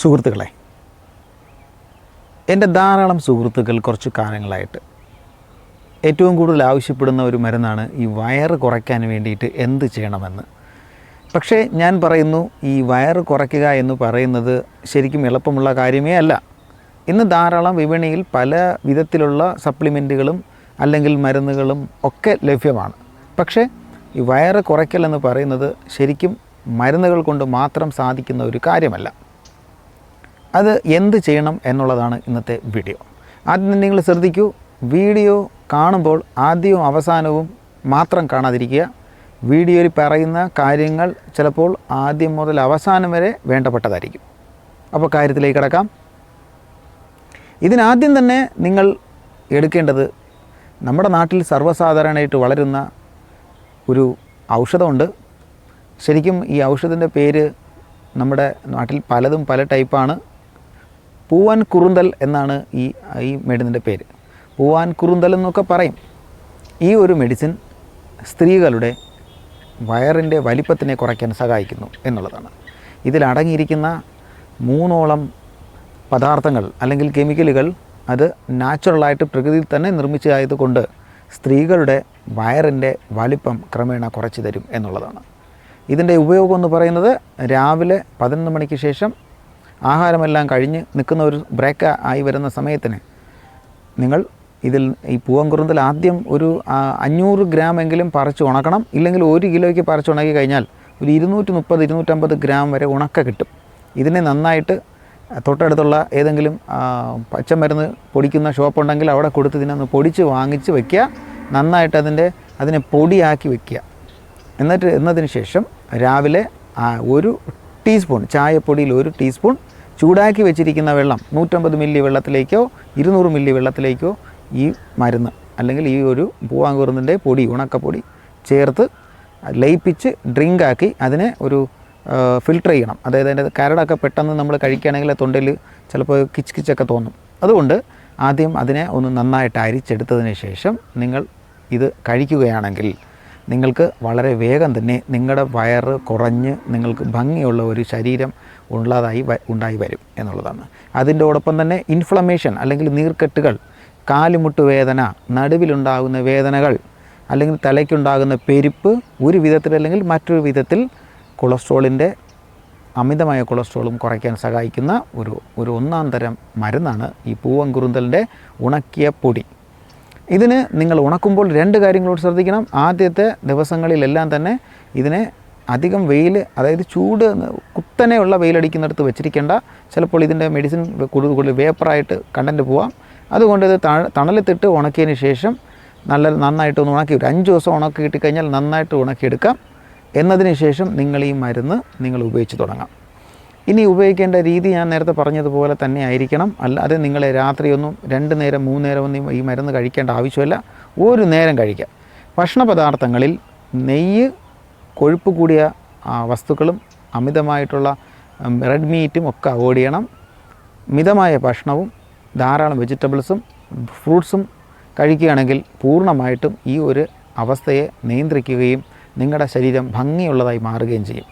സുഹൃത്തുക്കളെ എന്റെ ധാരാളം സുഹൃത്തുക്കൾ കുറച്ച് കാലങ്ങളായിട്ട് ഏറ്റവും കൂടുതൽ ആവശ്യപ്പെടുന്ന ഒരു മരുന്നാണ് ഈ വയറ് കുറയ്ക്കാൻ വേണ്ടിയിട്ട് എന്ത് ചെയ്യണമെന്ന്. പക്ഷേ ഞാൻ പറയുന്നു ഈ വയറ് കുറയ്ക്കുക എന്ന് പറയുന്നത് ശരിക്കും എളുപ്പമുള്ള കാര്യമേ അല്ല. ഇന്ന് ധാരാളം വിപണിയിൽ പല വിധത്തിലുള്ള സപ്ലിമെന്റുകളും അല്ലെങ്കിൽ മരുന്നുകളും ഒക്കെ ലഭ്യമാണ്. പക്ഷേ ഈ വയറ് കുറയ്ക്കൽ എന്ന് പറയുന്നത് ശരിക്കും മരുന്നുകൾ കൊണ്ട് മാത്രം സാധിക്കുന്ന ഒരു കാര്യമല്ല. അത് എന്ത് ചെയ്യണം എന്നുള്ളതാണ് ഇന്നത്തെ വീഡിയോ. ആദ്യം നിങ്ങൾ ശ്രദ്ധിക്കൂ വീഡിയോ കാണുമ്പോൾ ആദ്യവും അവസാനവും മാത്രം കാണാതിരിക്കുക. വീഡിയോയിൽ പറയുന്ന കാര്യങ്ങൾ ചിലപ്പോൾ ആദ്യം മുതൽ അവസാനം വരെ വേണ്ടപ്പെട്ടതായിരിക്കും. അപ്പോൾ കാര്യത്തിലേക്ക് കിടക്കാം. ഇതിനാദ്യം തന്നെ നിങ്ങൾ എടുക്കേണ്ടത് നമ്മുടെ നാട്ടിൽ സർവസാധാരണയായിട്ട് വളരുന്ന ഒരു ഔഷധമുണ്ട്. ശരിക്കും ഈ ഔഷധത്തിന്റെ പേര് നമ്മുടെ നാട്ടിൽ പലതും പല ടൈപ്പാണ്. പൂവാൻ കുറുന്തൽ എന്നാണ് ഈ ഈ മെഡിസിന്റെ പേര്. പൂവാൻ കുറുന്തൽ എന്നൊക്കെ പറയും. ഈ ഒരു മെഡിസിൻ സ്ത്രീകളുടെ വയറിന്റെ വലിപ്പത്തിനെ കുറയ്ക്കാൻ സഹായിക്കുന്നു എന്നുള്ളതാണ്. ഇതിലടങ്ങിയിരിക്കുന്ന മൂന്നോളം പദാർത്ഥങ്ങൾ അല്ലെങ്കിൽ കെമിക്കലുകൾ അത് നാച്ചുറലായിട്ട് പ്രകൃതിയിൽ തന്നെ നിർമ്മിച്ചതായതുകൊണ്ട് സ്ത്രീകളുടെ വയറിന്റെ വലിപ്പം ക്രമേണ കുറച്ച് തരും എന്നുള്ളതാണ്. ഇതിന്റെ ഉപയോഗം എന്ന് പറയുന്നത് രാവിലെ പതിനൊന്ന് മണിക്ക് ശേഷം ആഹാരമെല്ലാം കഴിഞ്ഞ് നിൽക്കുന്ന ഒരു ബ്രേക്ക് ആയി വരുന്ന സമയത്തിന് നിങ്ങൾ ഇതിൽ ഈ പൂവൻകുറുന്തൽ ആദ്യം ഒരു അഞ്ഞൂറ് ഗ്രാം എങ്കിലും പറിച്ച് ഉണക്കണം. ഇല്ലെങ്കിൽ ഒരു കിലോയ്ക്ക് പറിച്ച് ഉണക്കി കഴിഞ്ഞാൽ ഒരു ഇരുന്നൂറ്റി മുപ്പത് ഇരുന്നൂറ്റമ്പത് ഗ്രാം വരെ ഉണക്ക കിട്ടും. ഇതിനെ നന്നായിട്ട് തൊട്ടടുത്തുള്ള ഏതെങ്കിലും പച്ചമരുന്ന് പൊടിക്കുന്ന ഷോപ്പ് ഉണ്ടെങ്കിൽ അവിടെ കൊടുത്ത് ഇതിനൊന്ന് പൊടിച്ച് വാങ്ങിച്ച് വെക്കുക. നന്നായിട്ട് അതിന്റെ അതിനെ പൊടിയാക്കി വെക്കുക. എന്നിട്ട് എന്നതിന് ശേഷം രാവിലെ ഒരു ടീസ്പൂൺ ചായപ്പൊടിയിൽ ഒരു ടീസ്പൂൺ ചൂടാക്കി വെച്ചിരിക്കുന്ന വെള്ളം നൂറ്റമ്പത് മില്ലി വെള്ളത്തിലേക്കോ ഇരുന്നൂറ് മില്ലി വെള്ളത്തിലേക്കോ ഈ മരുന്ന് അല്ലെങ്കിൽ ഈ ഒരു പൂവാങ്കുറുന്നിന്റെ പൊടി ഉണക്കപ്പൊടി ചേർത്ത് ലയിപ്പിച്ച് ഡ്രിങ്കാക്കി അതിനെ ഒരു ഫിൽട്ടർ ചെയ്യണം. അതായത് അതിന്റെ കരടൊക്കെ പെട്ടെന്ന് നമ്മൾ കഴിക്കുകയാണെങ്കിൽ തൊണ്ടിൽ ചിലപ്പോൾ കിച്ച് കിച്ചൊക്കെ തോന്നും. അതുകൊണ്ട് ആദ്യം അതിനെ ഒന്ന് നന്നായിട്ട് അരിച്ചെടുത്തതിന് ശേഷം നിങ്ങൾ ഇത് കഴിക്കുകയാണെങ്കിൽ നിങ്ങൾക്ക് വളരെ വേഗം തന്നെ നിങ്ങളുടെ വയറ് കുറഞ്ഞ് നിങ്ങൾക്ക് ഭംഗിയുള്ള ഒരു ശരീരം ഉള്ളതായി ഉണ്ടായി വരും എന്നുള്ളതാണ്. അതിന്റെ ഒപ്പം തന്നെ ഇൻഫ്ലമേഷൻ അല്ലെങ്കിൽ നീർക്കെട്ടുകൾ കാലുമുട്ട് വേദന നടുവിലുണ്ടാകുന്ന വേദനകൾ അല്ലെങ്കിൽ തലയ്ക്കുണ്ടാകുന്ന പെരുപ്പ് ഒരു വിധത്തിൽ അല്ലെങ്കിൽ മറ്റൊരു വിധത്തിൽ കൊളസ്ട്രോളിന്റെ അമിതമായ കൊളസ്ട്രോളും കുറയ്ക്കാൻ സഹായിക്കുന്ന ഒരു ഒരു ഒന്നാം തരം മരുന്നാണ് ഈ പൂവൻ കുറുന്തലിന്റെ ഉണക്കിയ പൊടി. ഇതിന് നിങ്ങൾ ഉണക്കുമ്പോൾ രണ്ട് കാര്യങ്ങളോട് ശ്രദ്ധിക്കണം. ആദ്യത്തെ ദിവസങ്ങളിലെല്ലാം തന്നെ ഇതിനെ അധികം വെയിൽ അതായത് ചൂട് കുത്തനെയുള്ള വെയിലടിക്കുന്നിടത്ത് വെച്ചിരിക്കേണ്ട. ചിലപ്പോൾ ഇതിന്റെ മെഡിസിൻ കൂടുതൽ കൂടുതൽ വേപ്പറായിട്ട് കണ്ടന്റ് പോവാം. അതുകൊണ്ട് ഇത് തണ- തണലത്തിട്ട് ഉണക്കിയതിന് ശേഷം നല്ല നന്നായിട്ട് ഒന്ന് ഉണക്കി ഒരു അഞ്ച് ദിവസം ഉണക്കി കിട്ടിക്കഴിഞ്ഞാൽ നന്നായിട്ട് ഉണക്കിയെടുക്കാം. എന്നതിന് ശേഷം നിങ്ങൾ ഈ മരുന്ന് നിങ്ങൾ ഉപയോഗിച്ച് തുടങ്ങാം. ഇനി ഉപയോഗിക്കേണ്ട രീതി ഞാൻ നേരത്തെ പറഞ്ഞതുപോലെ തന്നെ ആയിരിക്കണം. അല്ലാതെ നിങ്ങളെ രാത്രിയൊന്നും രണ്ട് നേരം മൂന്ന് നേരമൊന്നും ഈ മരുന്ന് കഴിക്കേണ്ട ആവശ്യമില്ല. ഒരു നേരം കഴിക്കാം. ഭക്ഷണ പദാർത്ഥങ്ങളിൽ നെയ്യ് കൊഴുപ്പ് കൂടിയ വസ്തുക്കളും അമിതമായിട്ടുള്ള റെഡ് മീറ്റും ഒക്കെ അവോയ്ഡ് ചെയ്യണം. മിതമായ ഭക്ഷണവും ധാരാളം വെജിറ്റബിൾസും ഫ്രൂട്ട്സും കഴിക്കുകയാണെങ്കിൽ പൂർണമായിട്ടും ഈ ഒരു അവസ്ഥയെ നിയന്ത്രിക്കുകയും നിങ്ങളുടെ ശരീരം ഭംഗിയുള്ളതായി മാറുകയും ചെയ്യും.